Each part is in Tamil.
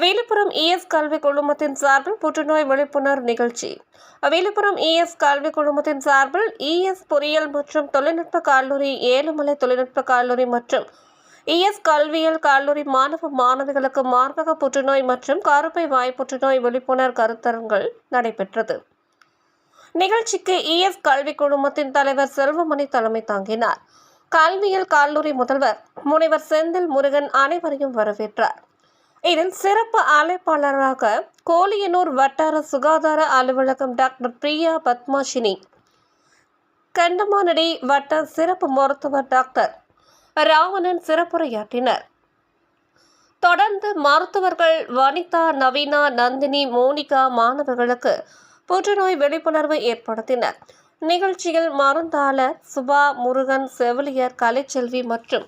விழுப்புரம் இஎஸ் கல்வி குழுமத்தின் சார்பில் புற்றுநோய் விழிப்புணர்வு நிகழ்ச்சி. விழுப்புரம் இஎஸ் கல்வி குழுமத்தின் சார்பில் இஎஸ் பொறியியல் மற்றும் தொழில்நுட்ப கல்லூரி ஏழுமலை தொழில்நுட்ப கல்லூரி மற்றும் இஎஸ் கல்வியியல் கல்லூரி மாணவ மாணவிகளுக்கு மார்பக புற்றுநோய் மற்றும் கருப்பை வாய் புற்றுநோய் விழிப்புணர்வு கருத்தரங்கள் நடைபெற்றது. நிகழ்ச்சிக்கு இஎஸ் கல்வி குழுமத்தின் தலைவர் செல்வமணி தலைமை தாங்கினார். கல்வியியல் கல்லூரி முதல்வர் முனைவர் செந்தில் முருகன் அனைவரையும் வரவேற்றார். இதில் சிறப்பு அழைப்பாளராக கோலியனூர் வட்டார சுகாதார அலுவலகம் டாக்டர் பிரியா பத்மாஷினி கண்டமானடி வட்ட சிறப்பு மருத்துவர் டாக்டர் ராவணன் சிறப்புரையாற்றினர். தொடர்ந்து மருத்துவர்கள் வனிதா நவீனா நந்தினி மோனிகா மாணவர்களுக்கு புற்றுநோய் விழிப்புணர்வு ஏற்படுத்தினர். நிகழ்ச்சியில் மருந்தாளர் சுபா முருகன் செவிலியர் கலைச்செல்வி மற்றும்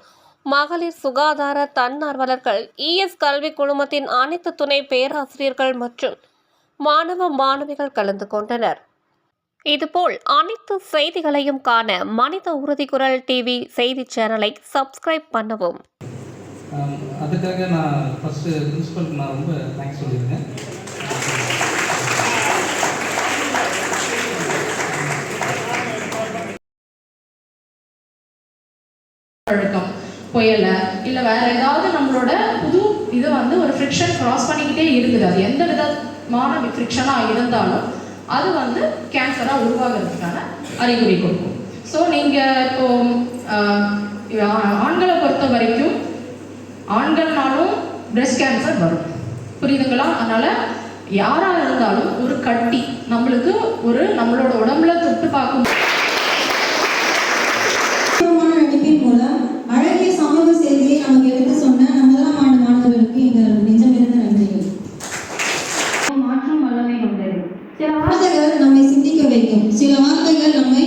மகளிர் சுகாதார தன்னார்வலர்கள் இஎஸ் கல்வி குழுமத்தின் அனைத்து துணை பேராசிரியர்கள் மற்றும் மாணவ மாணவிகள் கலந்து கொண்டனர். இதுபோல் அனைத்து செய்திகளையும் காண மனித உறுதி குரல் டிவி செய்தி சேனலை சப்ஸ்கிரைப் பண்ணவும். அதுக்காக நான் ஃபஸ்ட்டு பிரின்ஸிபலுக்கு நான் ரொம்ப தேங்க்ஸ் சொல்லியிருக்கேன். அழுக்கம் புயலை இல்லை வேற ஏதாவது நம்மளோட புது இது வந்து ஒரு ஃப்ரிக்ஷன் கிராஸ் பண்ணிக்கிட்டே இருக்குது. அது எந்த விதமான ஃப்ரிக்ஷனாக இருந்தாலும் அது வந்து கேன்சராக உருவாகிறதுக்கான அறிகுறி கொடுக்கும். ஸோ நீங்கள் இப்போ ஆண்களை பொறுத்த வரைக்கும் ஆண்கள்னாலும் பிரஸ்ட் கேன்சர் வரும். புரியுதுங்களா? அதனால் யாராக இருந்தாலும் ஒரு கட்டி நம்மளுக்கு ஒரு நம்மளோட உடம்புல தொட்டு பார்க்கும் வைக்கும். சில வார்த்தைகள் நம்மை